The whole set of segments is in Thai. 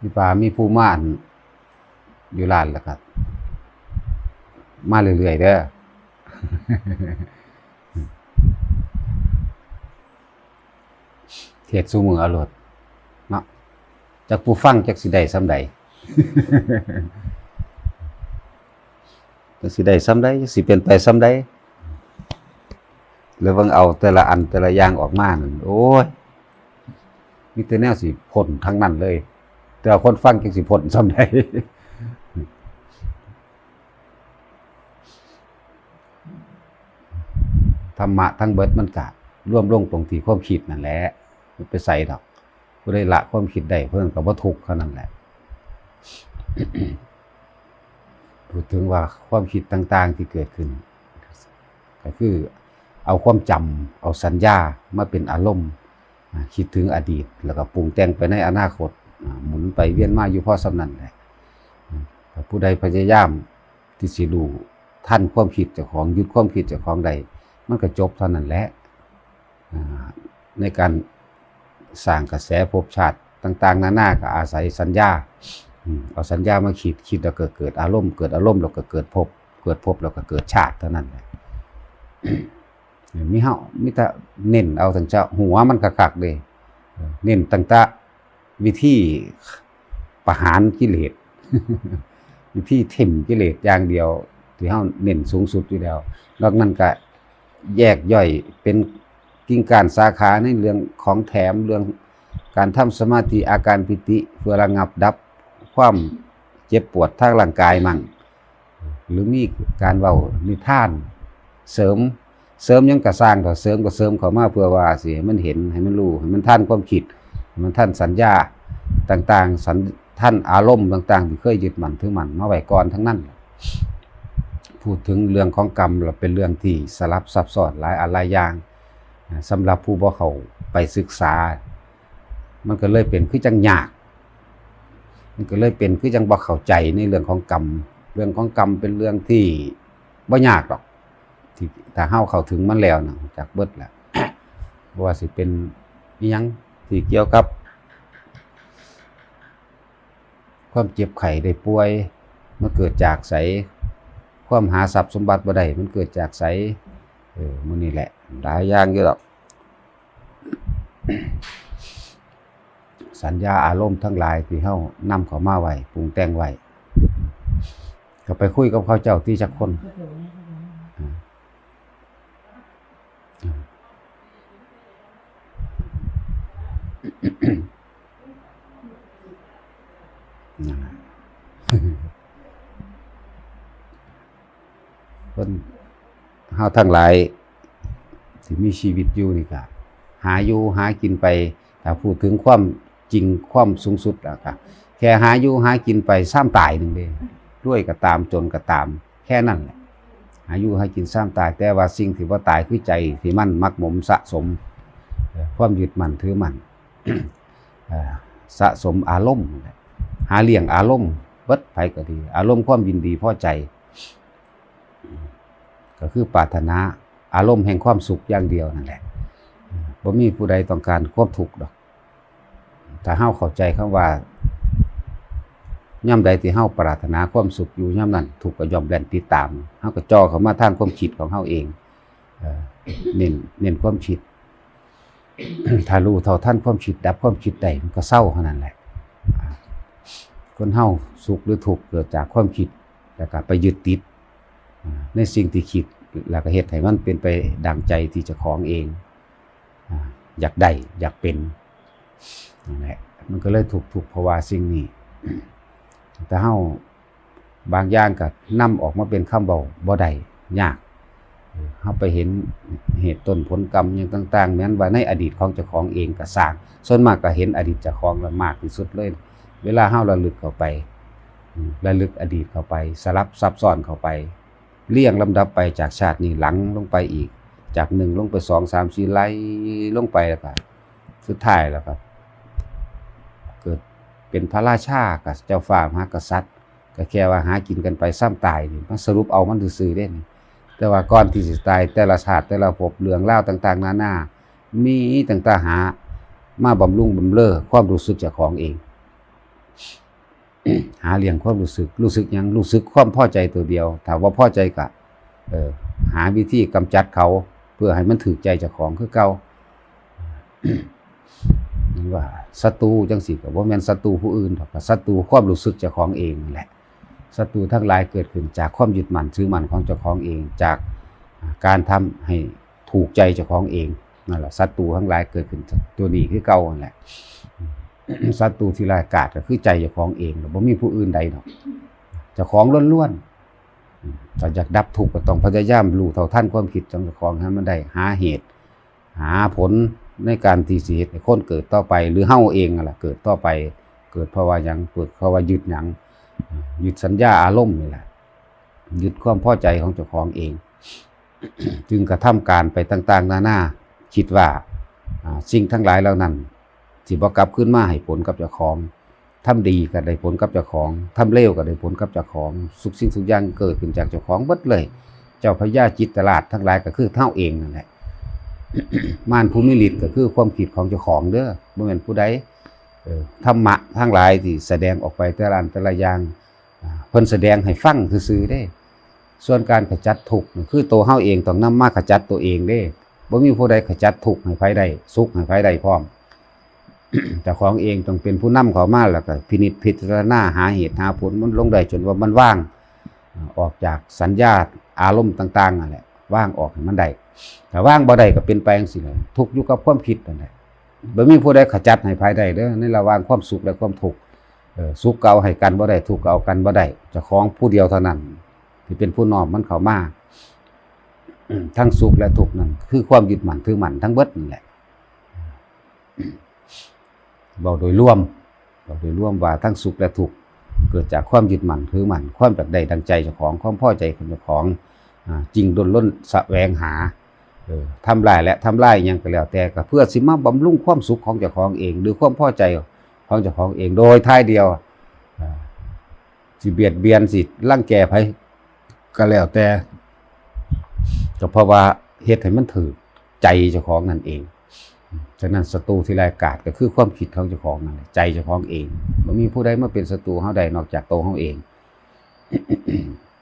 มีป่ามีผู้ม่านอยู่ลานแล้วครับ มาเรื่อยๆเด้อเทศสู่มืออรดเนาะจากผู้ฟังจากสิได้ซ้ำใดจักสิได้ซ้ำใดจักสิเป็นไปซ้ำใดหรือว่าเอาแต่ละอันแต่ละอย่างออกมานั่นโอ้ย มีแต่แนวสิพ่นทั้งนั้นเลย แต่คนฟังจักสิพ่นซ้ำใดธรรมะทั้งเบิดมันกะร่วมลงตรงที่ความคิดนั่นแหละไปใส่ดอกผู้ได้ละความคิดได้เพิ่นก็บ่ทุกข์เท่านั้นแหละพูดถึงว่าความคิดต่าง ๆ ที่เกิดขึ้น ก็คือเอาความจำเอาสัญญามาเป็นอารมณ์ คิดถึงอดีต แล้วก็ปรุงแต่งไปในอนาคต หมุนไปเวียนมาอยู่พอสำนันแหละอืมถ้าผู้ใดพยายามที่สิรู้ท่านความคิดเจ้าของยุดความคิดเจ้าของใด มันก็จบเท่านั้นแหละในการสร้างกระแสภพชาติต่าง ๆ นานาก็อาศัยสัญญาเอาสัญญามาคิดคิดแล้วก็เกิดอารมณ์เกิดอารมณ์แล้วก็เกิดภพเกิดภพแล้วก็เกิดชาติเท่านั้นแหละ มีเฮามีแต่เน้นเอาตั้งแต่หัวมันคักๆเด้เออเน้นตั้งแต่วิธีประหารกิเลสวิธีทิ่มกิเลสอย่างเดียว ที่เฮาเน้นสูงสุดอยู่แล้วนอกนั้นก็แยกย่อยเป็นกิ่งการสาขาในเรื่องของแถมเรื่องการทำสมาธิอาการปิติเพื่อระงับดับความเจ็บปวดทางร่างกายมั่งหรือมีการเว้านิทานเสริม เสริมยังกระสร้างก็เสริมก็เสริมเข้ามาเพื่อว่าสิให้มันเห็นให้มันรู้ให้มันท่านความคิดให้มันท่านสัญญาต่างๆสัญท่านอารมณ์ต่างๆที่เคยยึดมั่นถือมั่นมาไว้ก่อนทั้งนั้นพูดถึงเรื่องของกรรมเราเป็นเรื่องที่สลับซับซ้อนหลายอะไรอย่างนะสำหรับผู้บ่เขาไปศึกษา มันก็เลยเป็นคือจังยาก มันก็เลยเป็นคือจังบ่เข้าใจในเรื่องของกรรม เรื่องของกรรมเป็นเรื่องที่บ่ยากหรอก ที่ถ้าเฮาเข้าถึงมันแล้วนะจากเบิดแหละว่าสิเป็นอิหยังที่เกี่ยวกับ ความเจ็บไข้ได้ป่วย มันเกิดจากไสความหาทรัพย์สมบัติบ่ได้มันเกิดจากไสเออมื้อนี้แหละหลายอย่างอยู่ดอกสัญญาอารมณ์ทั้งหลายที่เฮานำเข้ามาไว้ปรุงแต่งไว้ก็ไปคุยกับเขาเจ้าที่จักคน นั่นน่ะ คนเฮาทั้งหลายที่มีชีวิตอยู่นี่ก็หาอยู่หากินไปถ้าพูดถึงความจริงความสูงสุดแล้วก็แค่หาอยู่หากินไปซ้ำตายหนึ่งเด้ด้วยก็ตามจนก็ตาม แค่นั้นแหละหาอยู่หากินซ้ำตาย แต่ว่าสิ่งที่ว่าตายคือใจที่มันมักหมมสะสม ความยึดมั่นถือมั่น สะสมอารมณ์หาเลี้ยงอารมณ์เบิดไปก็ดี อารมณ์ความยินดีพอใจ ก็คือปรารถนาอารมณ์แห่งความสุขอย่างเดียวนั่นแหละบ่มีผู้ใดต้องการความทุกข์ดอกถ้าเฮาเข้าใจคำว่าย่ำใดที่เฮาปรารถนาความสุขอยู่ย่ำนั้นถูกก็ยอมแล่นติดตามเฮาก็จ่อเข้ามาทางความคิดของเฮาเองเอ่อเน้นเน้นความคิด ถ้ารู้เท่าทันความคิดดับความคิดได้มันก็เศร้าเท่านั้นแหละคนเฮาสุขหรือทุกข์เกิดจากความคิดแล้วก็ไปยึดติดในสิ่งที่คิดแล้วก็เฮ็ดให้มันเป็นไปดังใจที่จะของเอง อยากได้อยากเป็นนั่นแหละมันก็เลยถูกถูกเพราว่าสิ่งนี้ แต่เฮาบางอย่างก็นำออกมาเป็นคำเบาบ่ได้ยาก เออเฮาไปเห็นเหตุต้นผลกรรมอย่างต่างๆแม้นว่าในอดีตของเจ้าของเองก็สร้าง ส่วนมากก็เห็นอดีตเจ้าของละมากที่สุดเลย เวลาเฮาระลึกเข้าไประลึกอดีตเข้าไป สลับซับซ้อนเข้าไปเลี่ยงลำดับไปจากชาตินี้หลังลงไปอีก จากหนึ่งลงไปสองสามสี่ไล่ลงไปแล้วก็สุดท้ายแล้วก็เกิดเป็นพระราชากับเจ้าฟ้ามหากษัตริย์ ก็แค่ว่าหากินกันไปซ้ำตายนี่มันสรุปเอามันซื่อๆเด้นี่ แต่ว่าก่อนที่สิตายแต่ละชาติแต่ละภพเรื่องเล่าต่าง ๆ นานา มีต่างๆหา มาบำรุงบำเรอความรู้สึกจ้าของเอง หาเลี้ยงความรู้สึก รู้สึกยังรู้สึกความพอใจตัวเดียว ถามว่าพอใจกะเออหาวิธีกำจัดเขา เพื่อให้มันถือใจจ้าของคือเก่าว่าศัตรูจังสิก็บ่แม่นศัตรูผู้อื่นหรอกศัตรูความรู้สึกจ้าของเองแหละ ศัตรูทั้งหลายเกิดขึ้นจากความยึดมั่นถือมั่นของเจ้าของเอง จากการทำให้ถูกใจเจ้าของเองนั่นแหละศัตรูทั้งหลายเกิดขึ้นตัวนี้คือเก่านั่นแหละศัตรูที่ร้ายกาจก็คือใจเจ้าของเองบ่มีผู้อื่นใดดอกเจ้าของล้วนๆอืมถ้าอยากดับทุกก็ต้องพยายามรู้เท่าทันความคิดของเจ้าของให้มันได้หาเหตุ หาผลในการที่สิเฮ็ดให้คนเกิดต่อไป หรือเฮาเองนั่นล่ะเกิดต่อไป เกิดเพราะว่ายังเกิดเพราะว่ายึดหยัง หยึดสัญญาอารมณ์นี่แหละหยึดความพอใจของเจ้าของเอง จึงกระทำการไปต่าง ๆ นานาคิดว่าสิ่งทั้งหลายเหล่านั้นสิบกลับขึ้นมาให้ผลกับเจ้าของทำดีก็ได้ผลกับเจ้าของทำเลวก็ได้ผลกับเจ้าของสุขสิ่งทุกอย่างเกิดขึ้นจากเจ้าของเบิดเลย เจ้าพญาจิตตลาดทั้งหลายก็คือเท่าเองนั่นแหละมารภูมิฤทธิ์ก็คือความคิดของเจ้าของเด้อบ่แม่นผู้ใด ธรรมะทั้งหลายที่แสดงออกไปแต่ละอันแต่ละอย่างเพิ่นแสดงให้ฟังซื่อๆเด้ ส่วนการขจัดทุกข์คือตัวเฮาเองต้องนำมาขจัดตัวเองเด้บ่มีผู้ใดขจัดทุกข์ให้ไผได้สุขให้ไผได้พร้อมเจ้าของเองต้องเป็นผู้นำเขามาแล้วก็พินิจพิจารณาหาเหตุหาผลมันลงได้จนว่ามันว่าง ออกจากสัญญาอารมณ์ต่างๆนั่นแหละว่างออกให้มันได้ถ้าว่างบ่ได้ก็เป็นไปจังซี่แหละทุกข์อยู่กับความคิดนั่นแหละ บ่มีผู้ใดขจัดให้ภายได้เด้อในระหว่างความสุขและความทุกข์สุขเก่าให้กันบ่ได้ทุกข์เก่ากันบ่ได้เจ้าของผู้เดียวเท่านั้นที่เป็นผู้นอมมันเข้ามาทั้งสุขและทุกข์นั่นคือความยึดมั่นถือมั่นทั้งเบิดนั่นแหละบอกโดยรวมบอกโดยรวมว่าทั้งสุขและทุกข์เกิดจากความยึดมั่นถือมั่นความแบบใดดังใจเจ้าของความพอใจของเจ้าของจริงดนล้นสแสวงหา ทำลายและทำลายยังก็แล้วแต่ก็เพื่อสิมาบำรุงความสุขของเจ้าของเอง หรือความพอใจของเจ้าของเองโดยท้ายเดียวอ่าสิเบียดเบียนสิร่างแก่ไผก็แล้วแต่ก็เพราะว่าเฮ็ดให้มันถือใจเจ้าของนั่นเองฉะนั้นศัตรูที่รายกาจก็คือความคิดของเจ้าของนั่นใจเจ้าของเองบ่มีผู้ใดมาเป็นศัตรูเฮาใดนอกจากตัวเฮาเอง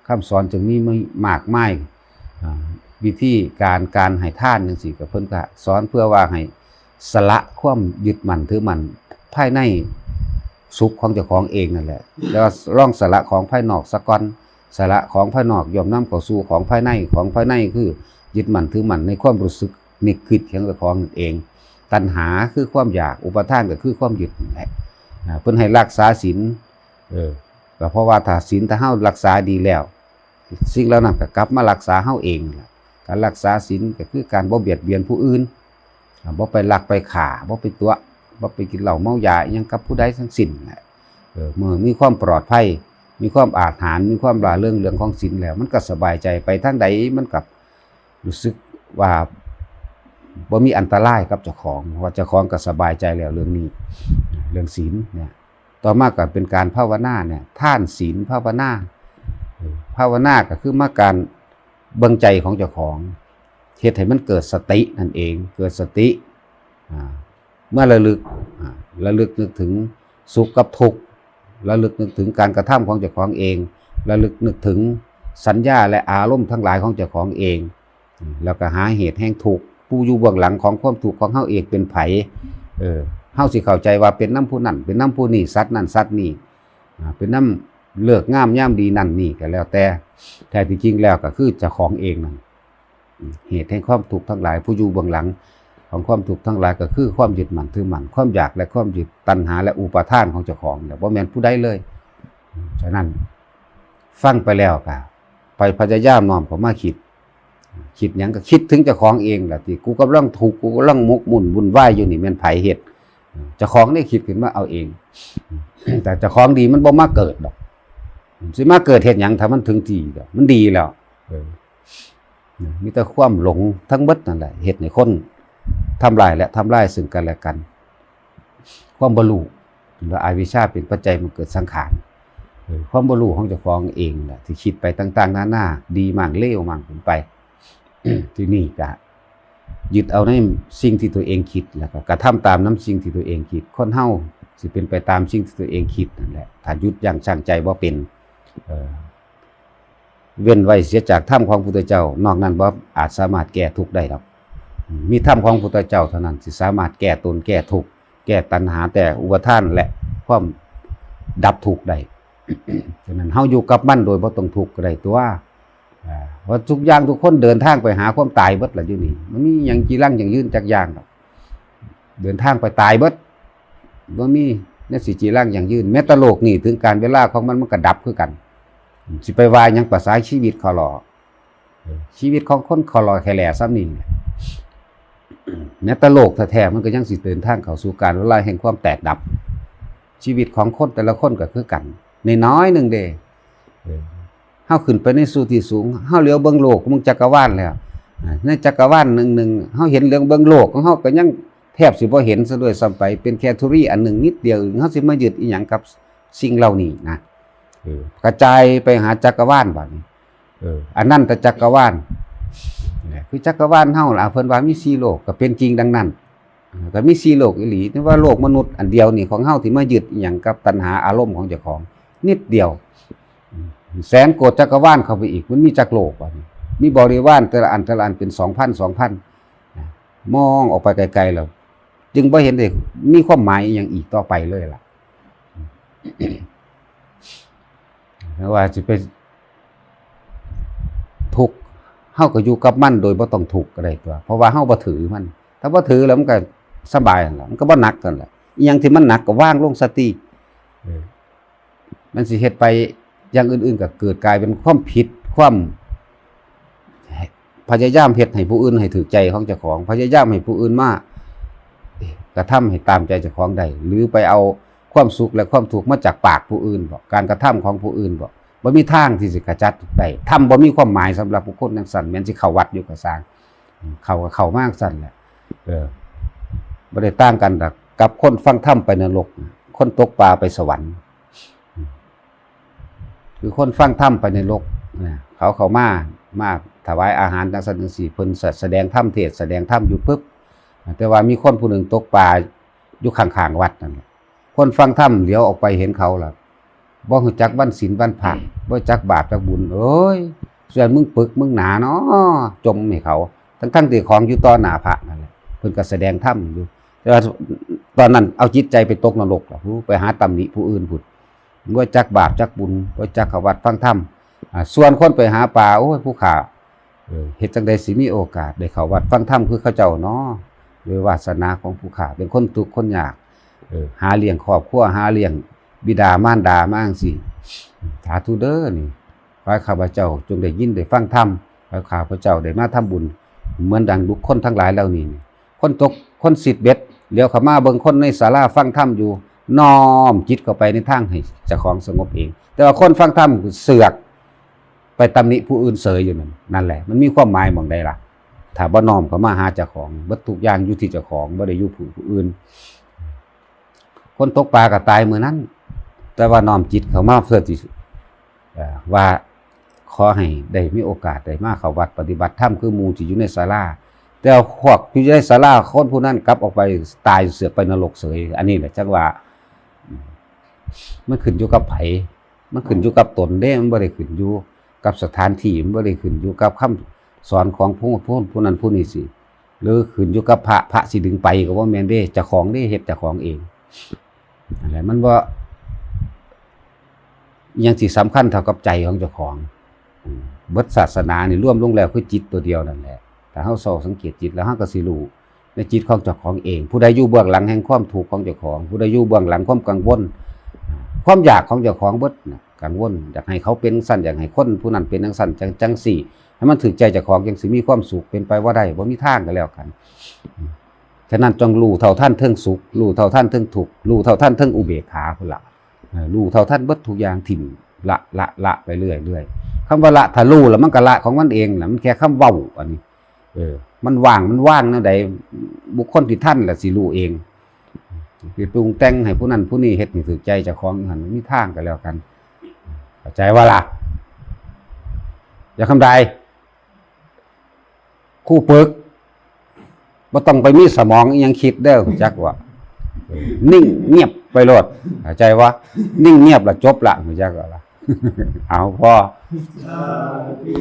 คำสอนจึงมีไม่มากมาย วิธีการการให้ทานจังซี่ก็เพิ่นก็สอนเพื่อว่าให้สละความยึดมั่นถือมั่นภายในสุขของเจ้าของเองนั่นแหละ แล้วก็ร่องสละของภายนอกสะก่อนสาระของภายนอกยอมนำเข้าสู่ของภายในของภายในคือยึดมั่นถือมั่นในความรู้สึกนึกคิดของเจ้าของนั่นเอง ตัณหาคือความอยากอุปทานก็คือความยึดนั่นแหละอ่าเพิ่นให้รักษาศีลเออก็เพราะว่าถ้าศีลถ้าเฮารักษาดีแล้ว สิ่งเหล่านั้นก็กลับมารักษาเฮาเองนั่นล่ะ การรักษาศีลก็คือการบ่เบียดเบียนผู้อื่นบ่ไปลักไปฆ่าบ่ไปตัวบ่ไปกินเหล้าเมายาอิหยังกับผู้ใดทั้งสิ้นเออเมื่อมีความปลอดภัย มีความอาถรรพ์มีความลาเรื่องเรื่องของศีลแล้ว มันก็สบายใจไปทางใดมันกับรู้สึกว่าบ่มีอันตรายกับเจ้าของว่าเจ้าของก็สบายใจแล้วเรื่องนี้ เรื่องศีลเนี่ยต่อมาก็เป็นการภาวนาเนี่ยท่านศีลภาวนาภาวนาก็คือมาการ เบิ่งใจของเจ้าของเฮ็ดให้มันเกิดสตินั่นเอง เกิดสติเมื่อระลึกระลึกนึกถึงสุขกับทุกข์ระลึกนึกถึงการกระทำของเจ้าของเองระลึกนึกถึงสัญญาและอารมณ์ทั้งหลายของเจ้าของเอง แล้วก็หาเหตุแห่งทุกข์ผู้อยู่เบื้องหลังของความทุกข์ของเฮาเองเป็นไผเออเฮาสิเข้าใจว่าเป็นน้ำผู้นั่นเป็นน้ำผู้นี่สัตว์นั่นสัตว์นี่เป็นน้ำ เลือกงามย่ามดีนั่นนี่ก็แล้วแต่แท้จริงแล้วก็คือเจ้าของเองนั่นเหตุแห่งความทุกทั้งหลาย ผู้อยู่เบื้องหลัง ของความทุกทั้งหลายก็คือความยึดมั่นถือมั่นความอยากและความยึดตัณหาและอุปาทานของเจ้าของเนี่ยบ่แมนผู้ใดเลยฉะนั้นฟังไปแล้วก็ไปพยายามนอมเขามาคิด คิดหยังก็คิดถึงเจ้าของเองแหละที่กูกำลังถูกกูกำลังมุกมุ่นวุ่นวายอยู่นี่แมนไผเฮ็ดเจ้าของได้คิดขึ้นมาเอาเอง แต่เจ้าของดีมันบ่มาเกิดดอก สิมาเกิดเฮ็ดหยังถ้ามันถึงที่ดอกมันดีแล้วมีแต่ความหลงทั้งเบิดนั่นแหละเฮ็ดให้คนทำลายและทำลายซึ่งกันและกัน ความบ่รู้และอวิชชาเป็นปัจจัยมันเกิดสังขารความบ่รู้ของเจ้าของเองแหละที่คิดไปต่างๆนานาดีมั่งเลวมั่งเป็นไป ที่นี่ก็ยึดเอาในสิ่งที่ตัวเองคิดแล้วก็กระทำตามน้ำสิ่งที่ตัวเองคิดคนเฮาสิเป็นไปตามสิ่งที่ตัวเองคิดนั่นแหละถ้าหยุดอยั้งชั่งใจบ่าเป็น เว้นไว้เสียจากธรรมของพุทธเจ้า นอกนั้นบ่อาจสามารถแก้ทุกได้หรอกมีธรรมของพุทธเจ้าเท่านั้นสิสามารถแก้ตนแก้ทุกแก้ตัณหาแต่อุปทานและความดับทุกได้ฉะนั้นเฮาอยู่กับมันโดยบ่ต้องทุกข์ก็ได้ตัวอ่าเพราะทุกอย่างทุกคนเดินทางไปหาความตายเบิดล่ะอยู่นี่มันมีหยังจีรังหยังยืนจักอย่างดอกเดินทางไปตายเบิดบ่มีแนวสิจีรังหยังยืนแม้ต่โลกนี่ถึงการเวลาของมันมันก็ดับคือกัน สิไปวาหยังภาษาชีวิตเขาหรอชีวิตของคนเขาหรอแค่แหล่ซ้ำนี่แม้แต่โลกแท้ๆมันก็ยังสิเดินทางเขาสู่การเวลาแห่งความแตกดับ ชีวิตของคนแต่ละคนก็คือกันในน้อยหนึ่งเด้เฮาขึ้นไปในสู่ที่สูงเฮาเหลียวเบิ่งโลกมึงจักรวาลแล้วในจักรวาลหนึ่งๆเฮาเห็นเรื่องเบิ่งโลกของเฮาก็ยังแทบสิบ่เห็นซะด้วยซ้ำไปเป็นแค่ธุรี่อันหนึ่งนิดเดียวเฮาสิมายึดอีหยังกับสิ่งเหล่านี้นะ กระจายไปหาจักรวาลบัดนี้อันนั้นแต่จักรวาลนี่คือจักรวาลเฮาล่ะเพิ่นว่ามี4โลกก็เป็นจริงดังนั้นก็มีสี่โลกอีหลีนี่ว่าโลกมนุษย์อันเดียวนี่ของเฮาที่มายึดอย่างกับตัณหาอารมณ์ของเจ้าของ นิดเดียว แสนโกดจักรวาลเข้าไปอีก มันมีจักรโลกว่านี่มีบริวารแต่ละอันแต่ละอันเป็นสองพันสองพันมองออกไปไกลๆแล้วจึงบ่เห็นได้มีความหมายอย่างอีกต่อไปเลยล่ะ ว่าจะเป็นทุกข์เฮาก็อยู่กับมันโดยบ่ต้องทุกข์ก็ได้ตัว เพราะว่าเฮาบ่ถือมัน ถ้าบ่ถือแล้วมันก็สบายนั่นล่ะมันก็บ่หนักกันแหละอีหยังที่มันหนักก็ว่างลงสติมันสิเฮ็ดไปอย่างอื่นๆก็เกิดกลายเป็นความผิดความพยายามเฮ็ดให้ผู้อื่นให้ถือใจของเจ้าของ พยายามให้ผู้อื่นมากกระทำให้ตามใจเจ้าของได้หรือไปเอา ความสุขและความทุกมาจากปากผู้อื่นบอกการกระทำของผู้อื่นบอกบ่มีทางที่สิกระจัดได้ทำบ่มีความหมายสำหรับผู้คนจังซั่นแม่นสิเขาวัดอยู่ก็สร้างเขาก็เขามากซั่นแหละเออบ่ได้ต่างกันดอกกับคนฟังธรรมไปนรก คนตกปลาไปสวรรค์ คือคนฟังธรรมไปในโลกนะเขาเขามามาถวายอาหารจังซั่นจังซี่เพิ่นแสดงธรรมเทศแสดงธรรมอยู่ปึ๊บแต่ว่ามีคนผู้หนึ่งตกปลาอยู่ข้างๆวัดนั่นแหละ คนฟังธรรมเลี้ยวออกไปเห็นเขาล่ะบ่ฮู้จักวันศีลวันพระบ่รู้จักบาปจักบุญเอ้ยส่วนมึงปึกมึงหนาเนาะจมให้เขา ทั้งๆที่ของอยู่ต่อหน้าพระนั่นแหละเพิ่นก็แสดงธรรมอยู่แต่ว่าตอนนั้นเอาจิตใจไปตกนรกล่ะไปหาตำหนิผู้อื่นพุ่นบ่จักบาปจักบุญบ่จักเขาวัดฟังธรรมอ่าส่วนคนไปหาปลาโอ้ยผู้ขาเออเฮ็ดจังได๋สิมีโอกาสได้เข้าวัดฟังธรรมคือเขาเจ้าเนาะด้วยวาสนาของผู้ขาเป็นคนทุกข์คนยากเออ หาเลี้ยงครอบครัวหาเลี้ยงบิดามารดามาจังซี่สาธุเด้อนี่ขอข้าพเจ้าจงได้ยินได้ฟังธรรมขอข้าพเจ้าได้มาทำบุญ เหมือนดังบุคคลทั้งหลายเหล่านี่คนตกคนสิทธิ์เบ็ดเลี้ยวข้ามาเบิ่งคนในศาลาฟังธรรมอยู่น้อมจิตเข้าไปในทางให้เจ้าของสงบเอง แต่ว่าคนฟังธรรมเสือก ไปตำหนิผู้อื่นเสยอยู่นั่นนั่นแหละ มันมีความหมายมองใดล่ะถ้าบ่น้อมเข้ามาหาเจ้าของบิดทุกอย่างอยู่ที่เจ้าของบ่ได้อยู่ผู้อื่น คนตกปลาก็ตายมือนั้น แต่ว่าน้อมจิตเขามาเพื่อที่ว่าขอให้ได้มีโอกาสได้มาเข้าวัดปฏิบัติธรรมคือมูที่อยู่ในศาลาแต่พวกที่อยู่ในศาลาคนผู้นั้นกลับออกไปตายเสือไปนรกเสยอันนี้แหละจักว่า มันขึ้นอยู่กับไผมันขึ้นอยู่กับตนเด้มันบ่ได้ขึ้นอยู่กับสถานที่มันบ่ได้ขึ้นอยู่กับคำสอนของผู้ผู้ผู้นั้นผู้นี้สิหรือขึ้นอยู่กับพระพระสิดึงไปก็บ่แม่นเด้จ้าของเด้เฮ็ดจ้าของเอง นั่นแหละมันบ่อิหยังสิสำคัญเท่ากับใจของเจ้าของเบิดศาสนานี่ร่วมลงแล้วคือจิตตัวเดียวนั่นแหละถ้าเฮาซอสังเกตจิตแล้วเฮาก็สิรู้ในจิตของเจ้าของเอง ผู้ใดอยู่เบื้องหลังแห่งความถูกของเจ้าของ ผู้ใดอยู่เบื้องหลังความกังวลความอยากของเจ้าของเบิดกังวลอยากให้เขาเป็นสั้นอยากให้คนผู้นั้นเป็นจังสั้นจังจังสี่ให้มันถึกใจเจ้าของจังสิมีความสุขเป็นไปว่าได้บ่มีทางก็แล้วกัน ฉะนั้นจงรู้เท่าท่านเทิงสุขรู้เท่าท่านเทิงทุกข์รู้เท่าท่านเทิงอุเบกขาพุ่นละรู้เท่าท่านเบิดทุกอย่างถิ่มละละละไปเรื่อยเรื่อยคำว่าละถ้ารู้แล้วมันก็ละของมันเองน่ะมันแค่คำเว้าอันนี้ เออ มันว่างมันว่างแนใดบุคคลที่ท่านแหละสิรู้เองไปปรุงแต่งให้ผู้นั้นผู้นี้เฮ็ดให้ถูกใจเจ้าของหันมีทางกันแล้วกันเข้าใจว่าล่ะ อย่าคำใดคู่ปึก บ่ต้องไปมีสมองอิหยังคิดเด้อรู้จักว่าเออนิ่งเงียบไปโลดเข้าใจว่า นิ่งเงียบแล้วจบละรู้จักว่าล่ะ เอาพอสาธุ